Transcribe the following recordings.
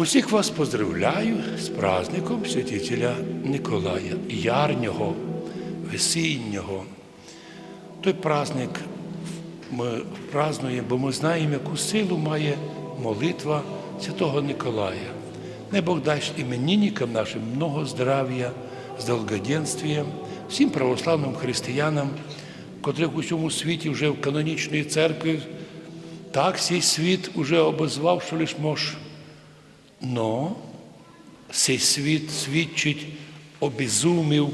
Усіх вас поздравляю з праздником святителя Николая, ярнього, весіннього. Той праздник ми празднуємо, бо ми знаємо, яку силу має молитва Святого Николая. Не Бог дасть іменинникам нашим много здрав'я, з долгоденствієм, всім православним християнам, котрих у всьому світі вже в канонічної церкві так цей світ уже обозвав, що лиш мож. Но цей світ свідчить обезумів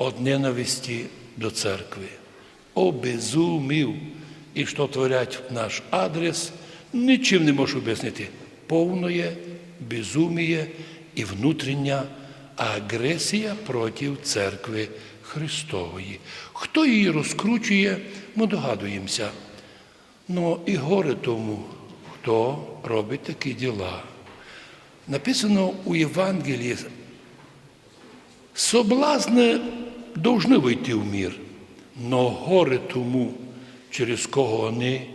від ненависті до церкви. Обезумів. І що творять в наш адрес, нічим не можу об'яснити. Повноє безуміє і внутрішня агресія проти церкви Христової. Хто її розкручує, ми догадуємося. Ну і горе тому, хто робить такі діла. Написано у Євангелії, соблазни должны вийти в мір, но горе тому, через кого вони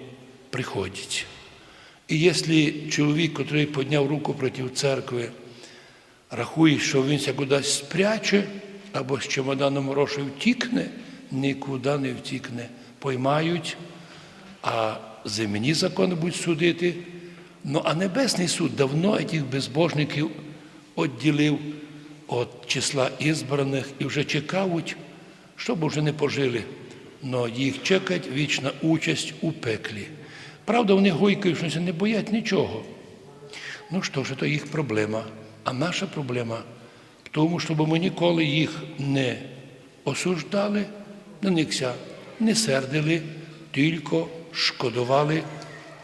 приходять. І якщо чоловік, який підняв руку проти церкви, рахує, що він ся кудись спряче або з чемоданом грошей втікне, нікуди не втікне. Поймають, а земні закони будуть судити. Ну а Небесний суд давно цих безбожників відділив від числа ізбраних і вже чекають, щоб вже не пожили. Но їх чекать вічна участь у пеклі. Правда, вони гойкають, що не боять нічого. Ну що ж, це їх проблема. А наша проблема в тому, щоб ми ніколи їх не осуждали, на никся, не сердили, тільки шкодували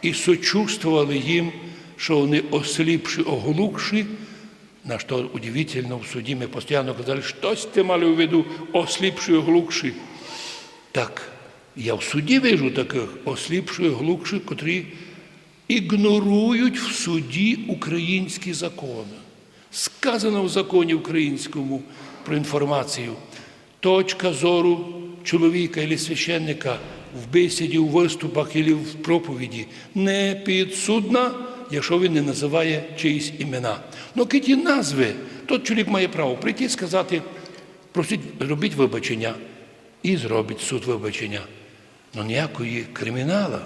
і сочувствували їм, що вони осліпші, оглухші. На що удивительно в суді ми постійно казали, щось ти мали у виду осліпші, оглухші. Так, я в суді вижу таких осліпших, глухших, котрі ігнорують в суді українські закони. Сказано в законі українському про інформацію. Точка зору чоловіка або священника в бесіді, у виступах або в проповіді не підсудна, якщо він не називає чиїсь імена. Ну, ті назви, тот чоловік має право прийти і сказати, просить, зробіть вибачення і зробить суд вибачення. Ну ніякої кримінала.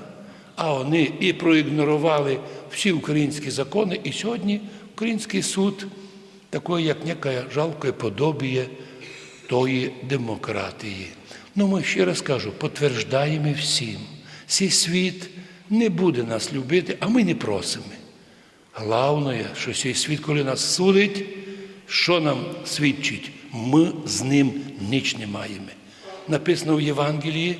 А вони і проігнорували всі українські закони, і сьогодні український суд такої, як некая жалке подобіє тої демократії. Ну, ми ще раз кажу, потверждаємо всім, цей світ не буде нас любити, а ми не просимо. Головне, що цей світ, коли нас судить, що нам свідчить? Ми з ним ніч не маємо. Написано в Євангелії,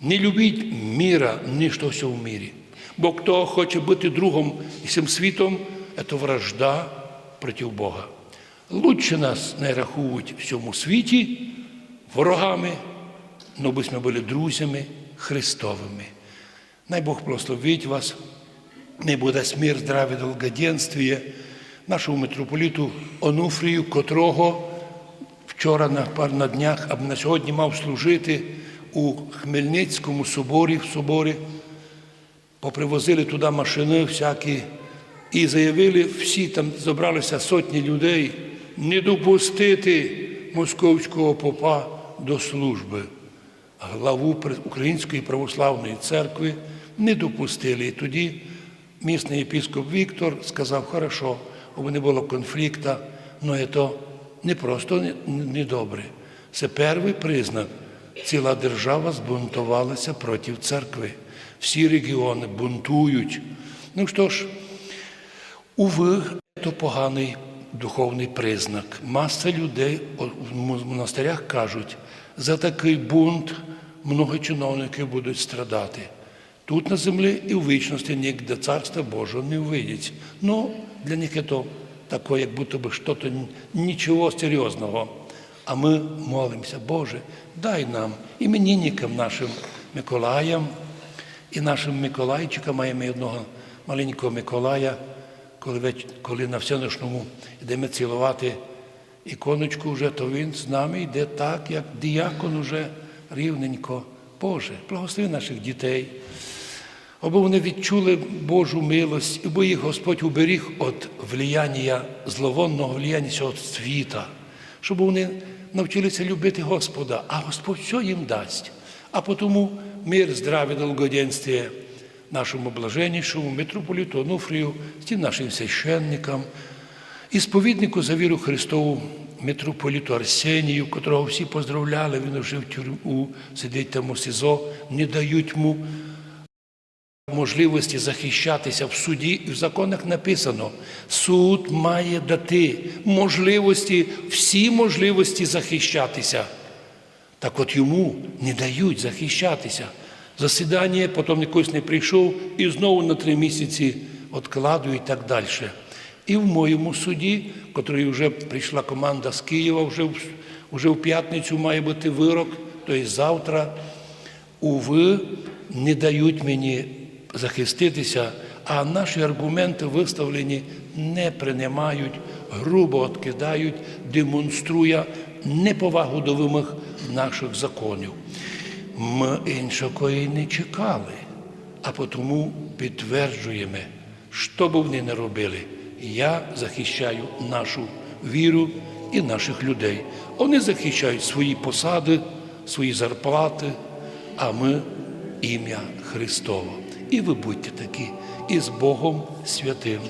не любіть міра, ніщо все в мірі. Бо хто хоче бути другом і цим світом, це вражда проти Бога. Лучше нас не рахують в цьому світі ворогами, но би ми були друзями Христовими. Най Бог благословить вас, не буде смір, здраві, долгоденствіє, нашому митрополіту Онуфрію, котрого вчора на на днях, або на сьогодні мав служити у Хмельницькому соборі, в соборі, попривозили туди машини всякі і заявили, всі там зібралися сотні людей, не допустити московського попа до служби. Главу Української православної церкви не допустили. І тоді місний єпископ Віктор сказав, хорошо, аби не було конфлікту, але це не просто недобре. Це перший признак. Ціла держава збунтувалася проти церкви. Всі регіони бунтують. Ну що ж, уви, це поганий духовний признак. Маса людей в монастирях кажуть, за такий бунт много чиновників будуть страдати. Тут на землі і в вічності ніде царства Божого не увидять. Ну, для них це таке, як будто би щось нічого серйозного. А ми молимося, Боже, дай нам, іменинникам нашим Миколаям, і нашим Миколайчикам маємо одного маленького Миколая, коли, коли на всеношному йдемо цілувати іконочку вже, то він з нами йде так, як діякон уже рівненько. Боже, благослови наших дітей. аби вони відчули Божу милость, аби їх Господь уберіг від влияння зловонного влияння цього світа, щоб вони навчилися любити Господа, а Господь все їм дасть. А потому мир, здравие, долгоденствие нашому блаженнішому митрополіту Онуфрію, всім нашим священникам, і сповіднику за віру Христову митрополіту Арсенію, котрого всі поздравляли, він вже в тюрму, сидить там у СІЗО, не дають йому можливості захищатися в суді, і в законах написано, суд має дати можливості, всі можливості захищатися. Так от йому не дають захищатися. Засідання, потім якось не прийшов і знову на три місяці відкладують і так далі. І в моєму суді, котрий вже прийшла команда з Києва, вже в, вже в п'ятницю має бути вирок, тобто завтра, уви, не дають мені захиститися, а наші аргументи виставлені не приймають, грубо відкидають, демонструє неповагу до вимог наших законів. Ми іншого і не чекали, а тому підтверджуємо, що б вони не робили. Я захищаю нашу віру і наших людей. Вони захищають свої посади, свої зарплати, а ми ім'я Христово. І ви будьте такі, і з Богом святим.